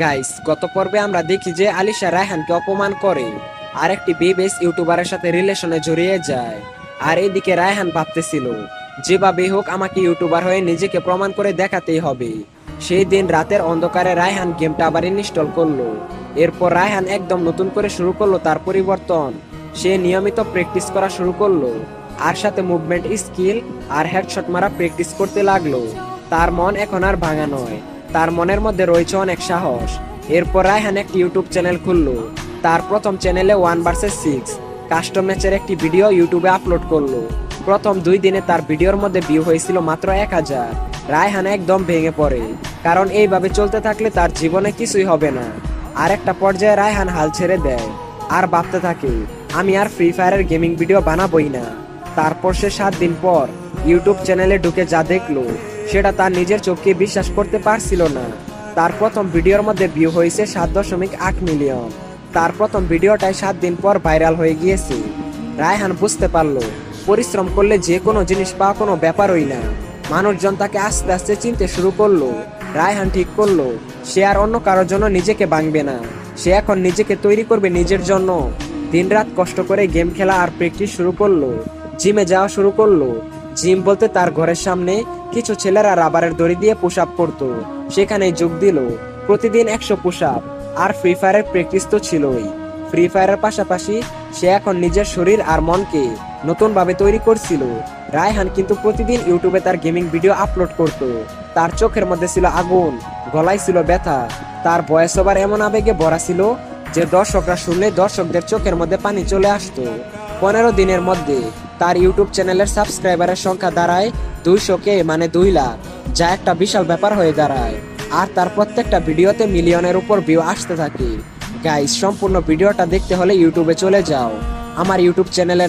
Guys গত পর্বে আমরা দেখি যে আলিশা রায়হানকে অপমান করে আর একটি বিবেস ইউটিউবারের সাথে রিলেশনে জড়িয়ে যায়। আর এদিকে রায়হান ভাবতেছিল, যেভাবে হোক আমাকে ইউটিউবার হয়ে নিজেকে প্রমাণ করে দেখাতেই হবে। সেই দিন রাতের অন্ধকারে রায়হান গেমটা আবার ইনস্টল করল। এরপর রায়হান একদম নতুন করে শুরু করল তার পরিবর্তন। সে নিয়মিত প্র্যাকটিস করা শুরু করল, আর সাথে মুভমেন্ট স্কিল আর হেডশট মারা প্র্যাকটিস করতে লাগল। তার মন এখন আর ভাঙা নয়। তার মনের মধ্যে রয়েছে অনেক সাহস। এরপর রায়হান একটি ইউটিউব চ্যানেল খুললো। তার প্রথম চ্যানেলে ওয়ান ভার্সেস সিক্স কাস্টম ম্যাচের একটি ভিডিও ইউটিউবে আপলোড করল। প্রথম দুই দিনে তার ভিডিওর মধ্যে ভিউ হয়েছিল মাত্র এক হাজার। রায়হান একদম ভেঙে পড়ে, কারণ এইভাবে চলতে থাকলে তার জীবনে কিছুই হবে না। আর একটা পর্যায়ে রায়হান হাল ছেড়ে দেয়। আর ভাবতে থাকে, আমি আর ফ্রি ফায়ারের গেমিং ভিডিও বানাবই না। তারপর সে সাত দিন পর ইউটিউব চ্যানেলে ঢুকে যা দেখল, সেটা তার নিজের চোখকে বিশ্বাস করতে পারছিল না। তার প্রথম ভিডিওর মধ্যে ভিউ হয়েছে সাত দশমিক আট মিলিয়ন। তার প্রথম ভিডিওটাই সাত দিন পর ভাইরাল হয়ে গিয়েছে। রায়হান বুঝতে পারল, পরিশ্রম করলে যে কোনো জিনিস পাওয়া কোনো ব্যাপারই না। মানুষজন তাকে আস্তে আস্তে চিনতে শুরু করল। রায়হান ঠিক করল, সে আর অন্য কারোর জন্য নিজেকে ভাঙবে না। সে এখন নিজেকে তৈরি করবে নিজের জন্য। দিনরাত কষ্ট করে গেম খেলা আর প্র্যাকটিস শুরু করল। জিমে যাওয়া শুরু করল। জিম বলতে তার ঘরের সামনে কিছু ছেলেরা রাবারের দড়ি দিয়ে পুশ আপ করতো। সেখানে যোগ দিল, প্রতিদিন একশো পুশ আপ আর ফ্রি ফায়ারের প্র্যাকটিস তো ছিলই। ফ্রি ফায়ারের পাশাপাশি সে এখন নিজের শরীর আর মনকে নতুন ভাবে তৈরি করছিল। রায়হান কিন্তু প্রতিদিন ইউটিউবে তার গেমিং ভিডিও আপলোড করত। তার চোখের মধ্যে ছিল আগুন, গলায় ছিল ব্যথা। তার বয়স ওভার এমন আবেগে ভরা ছিল যে দর্শকরা শুনলে দর্শকদের চোখের মধ্যে পানি চলে আসতো। পনেরো দিনের মধ্যে তার ইউটিউব চ্যানেলের সাবস্ক্রাইবারের সংখ্যা দাঁড়ায় দুইশো কে মানে দুই লাখ, যা একটা বিশাল ব্যাপার হয়ে দাঁড়ায়। আর তার প্রত্যেকটা ভিডিওতে মিলিয়নের উপর ভিউ আসতে থাকে। গাইস সম্পূর্ণ ভিডিওটা দেখতে হলে ইউটিউবে চলে যাও। আমার ইউটিউব চ্যানেলের